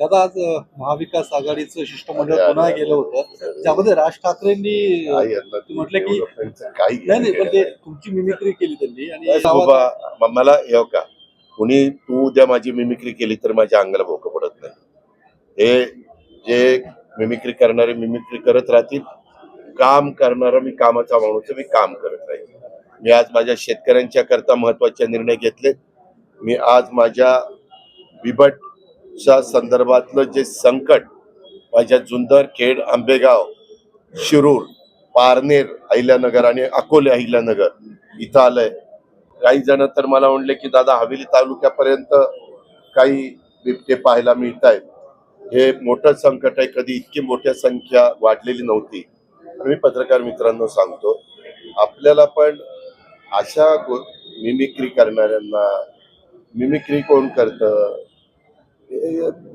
दादा आज महाविकास आघाडीचं शिष्टमंडळ पुन्हा गेलं होतं. त्यामध्ये राज ठाकरेंनी म्हटलं की काही नाही नाही पण ते तुमची मिमिक्री केली त्यांनी आणि मला हे का कुणी तू उद्या माझी मिमिक्री केली तर माझ्या अंगाला भोकं पडत नाही. हे जे मिमिक्री करणारे मिमिक्री करत राहतील काम करणारा मी कामाचा माणूस मी काम करत राहील. मी आज माझ्या शेतकऱ्यांच्या करता महत्त्वाचे निर्णय घेतले मी आज माझ्या च्या संदर्भातलं जे संकट माझ्या जुन्नर खेड आंबेगाव शिरूर पारनेर अहिल्यानगर आणि अकोले अहिल्यानगर इथं आलंय. काही जण तर मला म्हणले की दादा हवेली तालुक्यापर्यंत काही बिबटे पाहायला मिळत आहेत हे मोठं संकट आहे. कधी इतकी मोठ्या संख्या वाढलेली नव्हती. मी पत्रकार मित्रांनो सांगतो आपल्याला पण अशा गो- मिमिक्री करणाऱ्यांना मिमिक्री कोण करतं?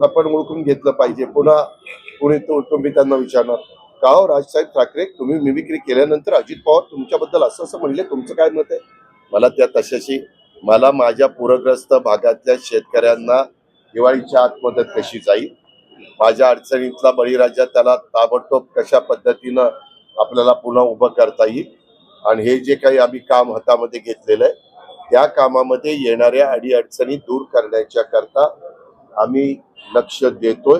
आपण ओळखून घेतलं पाहिजे. पुन्हा पुणे तो तुम्ही त्यांना विचारणार. का हो राजसाहेब ठाकरे तुम्ही मिमिक्री केल्यानंतर अजित पवार तुमच्याबद्दल असं असं म्हणले तुमचं काय मत आहे? मला त्या तशाशी मला माझ्या पूरग्रस्त भागातल्या शेतकऱ्यांना दिवाळीच्या आत मदत कशी जाईल? माझ्या अडचणीतला बळीराजा त्याला ताबडतोब कशा पद्धतीनं आपल्याला पुन्हा उभं करता येईल? आणि हे जे काही आम्ही काम हातामध्ये घेतलेलं आहे त्या कामामध्ये येणाऱ्या अडीअडचणी दूर करण्याच्या करता आम्ही लक्ष देतोय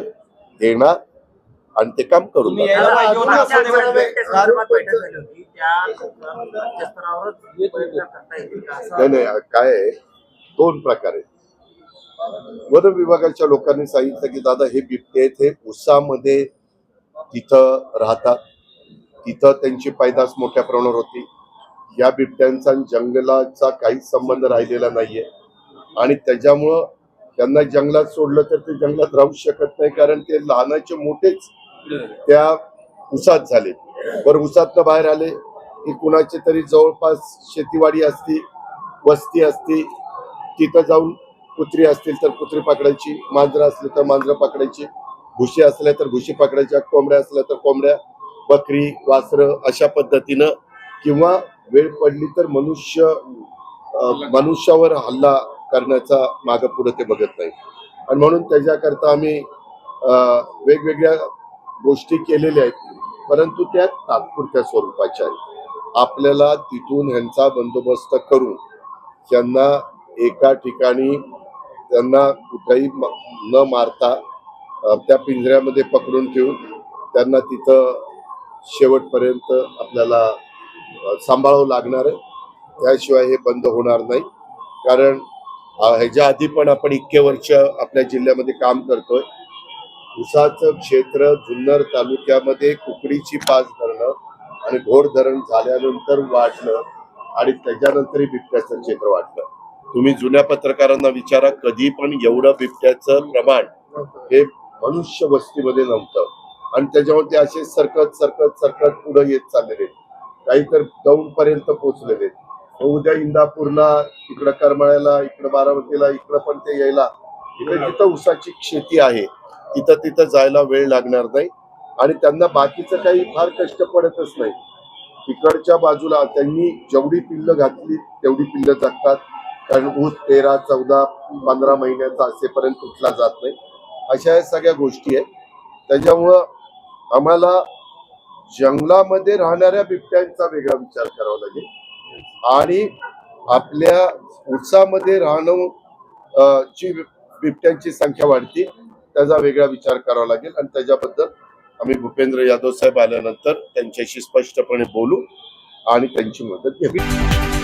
देणार आणि ते काम करू नाही काय आहे? दोन प्रकारे वन विभागाच्या लोकांनी सांगितलं की दादा हे बिबटे आहेत हे उसामध्ये तिथं राहतात. तिथं त्यांची पैदास मोठ्या प्रमाणावर होती. या बिबट्यांचा जंगलाचा काहीच संबंध राहिलेला नाहीये. आणि त्याच्यामुळं त्यांना जंगलात सोडलं तर ते जंगलात राहू शकत नाही कारण ते लहानाचे मोठेच त्या उसात झाले. बरं उसातनं बाहेर आले की कुणाचे तरी जवळपास शेतीवाडी असती वस्ती असती तिथं जाऊन कुत्री असतील तर कुत्री पकडायची मांजरं असली तर मांजरं पकडायची भुशी असल्या तर भुशी पकडायच्या कोंबड्या असल्या तर कोंबड्या बकरी वासरं अशा पद्धतीनं किंवा वेळ पडली तर मनुष्य मनुष्यावर हल्ला करण्याचा मागं पुढे ते बघत नाही आणि म्हणून त्याच्याकरता आम्ही वेगवेगळ्या गोष्टी केलेल्या आहेत परंतु त्या तात्पुरत्या स्वरूपाच्या आहेत. आपल्याला तिथून ह्यांचा बंदोबस्त करून त्यांना एका ठिकाणी त्यांना कुठेही न मारता त्या पिंजऱ्यामध्ये पकडून ठेवून त्यांना तिथं शेवटपर्यंत आपल्याला सांभाळावं लागणार आहे. त्याशिवाय हे बंद होणार नाही. कारण ह्याच्या आधी पण आपण इतके वर्ष आपल्या जिल्ह्यामध्ये काम करतोय. उसाचं क्षेत्र जुन्नर तालुक्यामध्ये कुकडीची पाच धरणं आणि घोड धरण झाल्यानंतर वाढलं आणि त्याच्यानंतरही बिबट्याचं क्षेत्र वाढलं तुम्ही जुन्या पत्रकारांना विचारा कधी पण एवढं बिबट्याचं प्रमाण हे मनुष्य वस्तीमध्ये नव्हतं. आणि त्याच्यामध्ये असे सरकत सरकत सरकत पुढे येत चाललेले काही तर दौंड पर्यंत पोहोचलेले उद्या इंदापूरला इकडं करमळ्याला इकडं बारामतीला इकडं पण ते यायला. इकडे जिथं उसाची शेती आहे तिथं तिथं जायला वेळ लागणार नाही. आणि त्यांना बाकीचं काही फार कष्ट पडतच नाही. तिकडच्या बाजूला त्यांनी जेवढी पिल्लं घातली तेवढी पिल्लं जगतात. कारण ऊस तेरा चौदा पंधरा महिन्याचा असेपर्यंत तुटला जात नाही. अशा या सगळ्या गोष्टी आहेत. त्याच्यामुळं आम्हाला जंगलामध्ये राहणाऱ्या बिबट्यांचा वेगळा विचार करावा लागेल. आणि आपल्या उत्साहामध्ये राहणं जी ची बिबट्यांची संख्या वाढते त्याचा वेगळा विचार करावा लागेल. आणि त्याच्याबद्दल आम्ही भूपेंद्र यादव साहेब आल्यानंतर त्यांच्याशी स्पष्टपणे बोलू आणि त्यांची मदत घेऊ